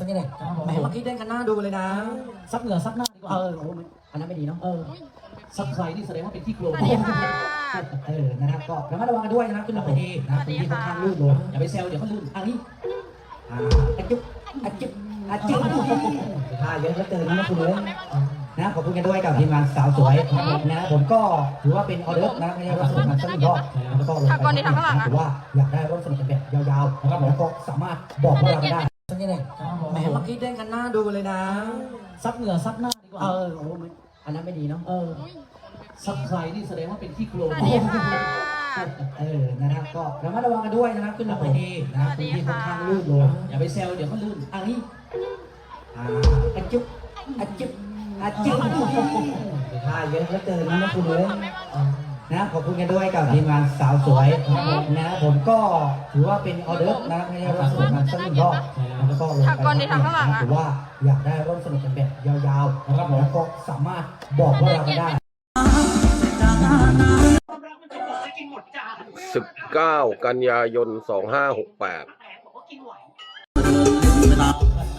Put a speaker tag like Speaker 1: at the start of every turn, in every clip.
Speaker 1: สักนิดหนึ่งแหมเมื่อกี้เต้นกันหน้าดูเลยนะ
Speaker 2: ซับเหงื่อซับหน้าดีกว่า
Speaker 1: เออโอ้โหอันนั้นไม่ดีเนาะ
Speaker 2: เออ ซับใครนี่แสดงว่าเป็นที่โกง
Speaker 3: สวัสดีค่ะ
Speaker 1: เออ นะครับ ก็ระมัดระวังกันด้วยนะครับขึ้นลงไปดีนะครับ
Speaker 3: สวัสดี
Speaker 1: พื้นที่ค่อน
Speaker 3: ค่ะ
Speaker 1: ข้างลื่นลง
Speaker 2: อย่าไปแซวเดี๋ยวเขาลื่น
Speaker 1: อันนี้อ่าอะจุ๊บอะจุ๊บอะจุ๊บท่าเยอะเหลือเกินนะคุณเอ้ยนะขอบคุณกันด้วยกับทีมงานสาวสวยนะผมก็ถือว่าเป็นออเดอร์นะไม่ใช่ว่าสนุกมันสักหนึ่งรอบแล้วก็ลงไป
Speaker 3: ทำก่อนดิทำข้างหลังอะ
Speaker 1: ถือว่าอยากได้ร่วมสนุกกันแบบยาวๆนะครับแล้วก็สามารถบอกพวกเราได้ ดูเลยนะ
Speaker 2: ซับเหงื่อซับหน้าดีกว่า
Speaker 1: เออโอ้โหอันนั้นไม่ดีเนาะ
Speaker 2: เออ ซับใครนี่แสดงว่าเป็นที่โกง
Speaker 3: สวัสดีค่ะ
Speaker 1: เออ นะครับ ก็ระมัดระวังกันด้วยนะครับ ขึ้นลงไปดีนะครับ
Speaker 3: สวัสดี
Speaker 1: พื้นที่ค่อน
Speaker 3: ค่ะ
Speaker 1: ข้างลื่นลง
Speaker 2: อย่าไปแซวเดี๋ยวเขาลื่น
Speaker 1: อันนี้อ่าอะจุ๊บอะจุ๊บอะจุ๊บท่าเยอะเหลือเกินนะคุณเอ้ย นะขอบคุณกันด้วยกับทีมงานสาวสวยนะผมก็ถือว่าเป็นออเดอร์นะไม่ใช่ว่าสนุกมันสักหนึ่งรอบแล้วก็ลงไป
Speaker 3: ทำก่อนดิทำข้างหลังอะ
Speaker 1: ถือว่าอยากได้ร่วมสนุกกันแบบยาวๆนะครับแล้วก็สามารถบอกพวกเราได้
Speaker 4: 19 กันยายน 2568
Speaker 2: สุ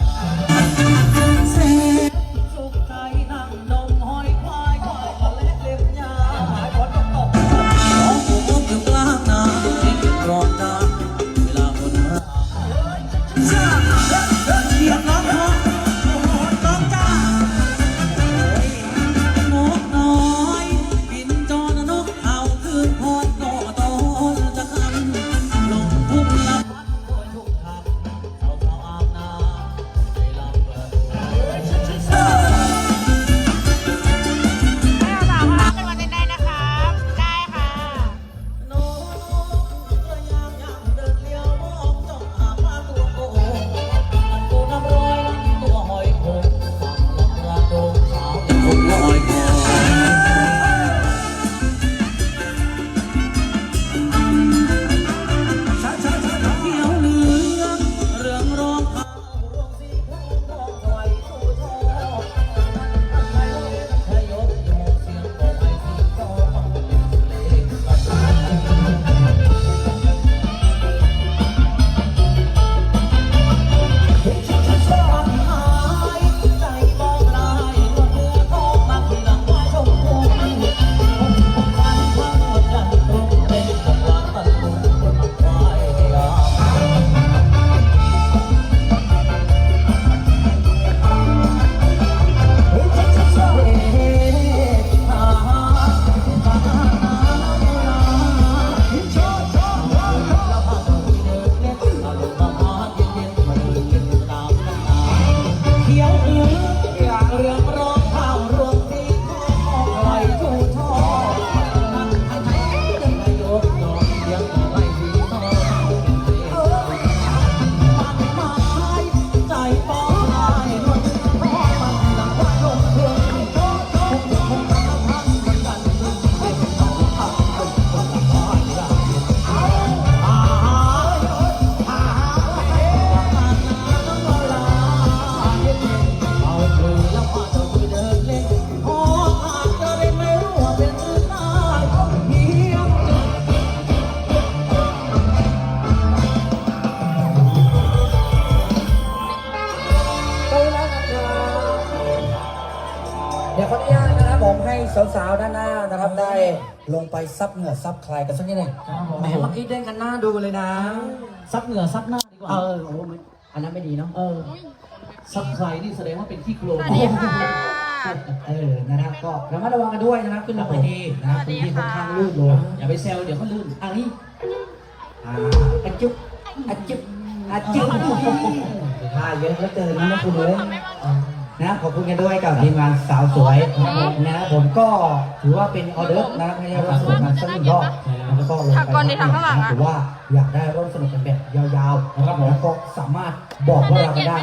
Speaker 2: เพียง
Speaker 1: ไปแล้วนะครับเดี๋ยวขออนุญาตนะครับผมให้สาวๆด้านหน้านะครับได้ลงไปซับเหงื่อซับคลายกันสักนิดหนึ่งแหมเมื่อกี้เต้นกันหน้าดูเลยนะ
Speaker 2: ซับเหงื่อซับหน้าดีกว่า
Speaker 1: เออโอ้โหอันนั้นไม่ดีเนาะ
Speaker 2: เออ ซับใครนี่แสดงว่าเป็นที่โกง
Speaker 3: สวัสดีค่ะ
Speaker 1: เออ นะครับ ก็ระมัดระวังกันด้วยนะครับ ขึ้นลงไปดีนะครับ
Speaker 3: สวัสดี
Speaker 1: พื้นที่ค่อน
Speaker 3: ค่ะ
Speaker 1: ข้างลื่นลง
Speaker 2: อย่าไปแซวเดี๋ยวเขาลื่น
Speaker 1: อันนี้อ่าอะจุ๊บอะจุ๊บอะจุ๊บท่าเยอะเหลือเกินนะคุณเอ้ยนะขอบคุณกันด้วยกับทีมงานสาวสวยนะผมก็ถือว่าเป็นออเดอร์นะไม่ใช่ว่าสนุกมันสักหนึ่งรอบแล้วก็ลงไป
Speaker 3: ทำก่อนดิทำข้างหลังอะ
Speaker 1: ถือว่าอยากได้ร่วมสนุกกันแบบยาวๆนะครับแล้วก็สามารถบอกพวกเราได้